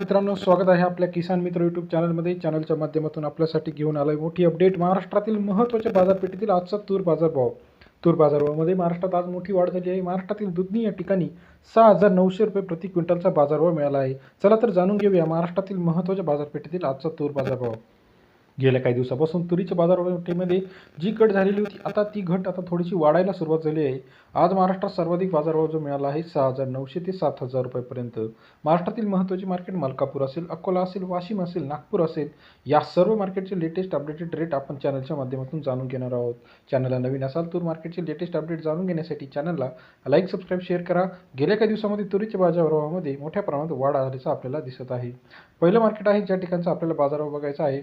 मित्रांनो स्वागत आहे आपल्या किसान मित्र यूट्यूब चॅनलमध्ये चॅनलच्या माध्यमातून आपल्यासाठी घेऊन आलोय मोठी अपडेट महाराष्ट्रातील महत्त्वाच्या बाजारपेठेतील आजचा तूर बाजारभाव. तूर बाजारभावामध्ये महाराष्ट्रात आज मोठी वाढ झाली आहे. महाराष्ट्रातील दुधनी या ठिकाणी सहा हजार नऊशे रुपये प्रति क्विंटलचा बाजारभाव मिळाला आहे. चला तर जाणून घेऊया महाराष्ट्रातील महत्त्वाच्या बाजारपेठेतील आजचा तूर बाजारभाव. गेल्या काही दिवसापासून तुरीच्या बाजारपेठेमध्ये जी घट झालेली होती आता ती घट आता थोडीशी वाढायला सुरुवात झाली आहे. आज महाराष्ट्रात सर्वाधिक बाजारभाव जो मिळाला आहे सहा हजार नऊशे ते सात हजार रुपयेपर्यंत. महाराष्ट्रातील महत्त्वाचे मार्केट मलकापूर असेल अकोला असेल वाशिम असेल नागपूर असेल या सर्व मार्केटचे लेटेस्ट अपडेटेड रेट आपण चॅनलच्या माध्यमातून जाणून घेणार आहोत. चॅनलला नवीन असाल तर मार्केटचे लेटेस्ट अपडेट जाणून घेण्यासाठी चॅनलला लाईक सबस्क्राईब शेअर करा. गेल्या काही दिवसामध्ये तुरीच्या बाजारभावामध्ये मोठ्या प्रमाणात वाढ झाल्याचं आपल्याला दिसत आहे. पहिलं मार्केट आहे ज्या ठिकाणचा आपल्याला बाजारभाव बघायचा आहे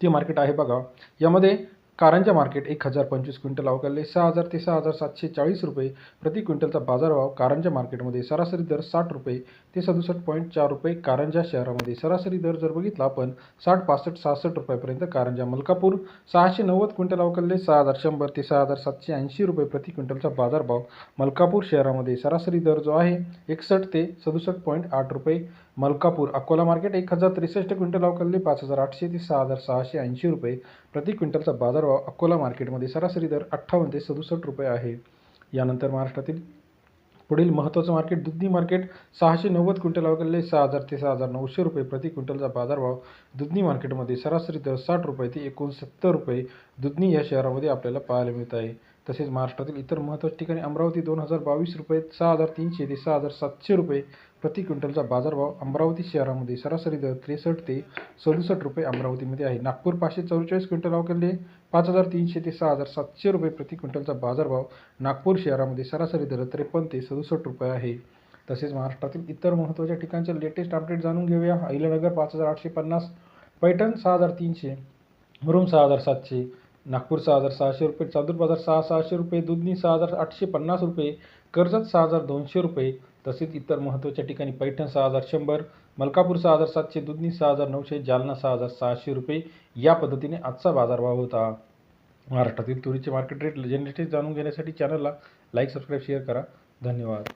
ते मार्केट आहे बघा. यामध्ये कारंजा मार्केट एक हजार पंचवीस क्विंटल अवकारले सहा हजार ते सहा हजार सातशे चाळीस रुपये प्रति क्विंटलचा बाजारभाव कारंजा मार्केटमध्ये सरासरी दर साठ रुपये ते सदुसष्ट पॉईंट चार रुपये कारंजा शहरामध्ये. सरासरी दर जर बघितला आपण साठ पासष्ट सहासष्ट रुपयापर्यंत कारंजा मलकापूर सहाशे नव्वद क्विंटल अवकाळले सहा हजार शंभर ते सहा हजार सातशे ऐंशी रुपये प्रति क्विंटलचा बाजारभाव मलकापूर शहरामध्ये सरासरी दर जो आहे एकसष्ट ते सदुसष्ट पॉईंट आठ रुपये मलकापूर अकोला मार्केट एक हजार त्रेसष्ट क्विंटल अवकाळले पाच हजार आठशे ते सहा हजार सहाशे ऐंशी रुपये. प्रति क्विंटलचा बाजारभाव अकोला मार्केटमध्ये सरासरी दर अठ्ठावन्न ते सदुसष्ट रुपये आहे. यानंतर महाराष्ट्रातील पुढील महत्त्वाचं मार्केट दुधनी मार्केट सहाशे नव्वद क्विंटल अवकाळले सहा हजार ते सहा हजार नऊशे रुपये. प्रति क्विंटलचा बाजारभाव दुधनी मार्केटमध्ये सरासरी दर साठ रुपये ते एकोणसत्तर रुपये. दुधनी या शहरामध्ये आपल्याला पाहायला मिळत आहे. तसेच महाराष्ट्रातील इतर महत्त्वाच्या ठिकाणी अमरावती दोन हजार बावीस रुपये सहा हजार तीनशे ते सहा हजार सातशे रुपये. प्रति क्विंटलचा बाजारभाव अमरावती शहरामध्ये सरासरी दर त्रेसष्ट ते सदुसष्ट रुपये अमरावतीमध्ये आहे. नागपूर पाचशे चौवेचाळीस क्विंटल अवकाळले. पाच हजार तीनशे ते सहा हजार सातशे रुपये प्रति क्विंटलचा बाजारभाव नागपूर शहरामध्ये सरासरी दर त्रेपन्न ते सदुसष्ट रुपये आहे. तसेच महाराष्ट्रातील इतर महत्त्वाच्या ठिकाणचे लेटेस्ट अपडेट जाणून घेऊया. अहिल्यानगर पाच हजार आठशे पन्नास पैठण सहा हजार तीनशे मुरुम सहा हजार सातशे नागपूर सहा हजार सहाशे रुपये चांदूर बाजार सहा सहाशे रुपये दुधनी सहा हजार आठशे पन्नास रुपये कर्जत सहा हजार दोनशे रुपये तसेच इतर महत्त्वाच्या ठिकाणी पैठण सहा हजार शंभर मलकापूर सहा हजार सातशे दुधनी सहा हजार नऊशे जालना सहा हजार सहाशे रुपये या पद्धतीने आजचा बाजारभाव होता. महाराष्ट्रातील तुरीचे मार्केट रेट जनरेटेड जाणून घेण्यासाठी चॅनलला लाईक सबस्क्राईब शेअर करा. धन्यवाद.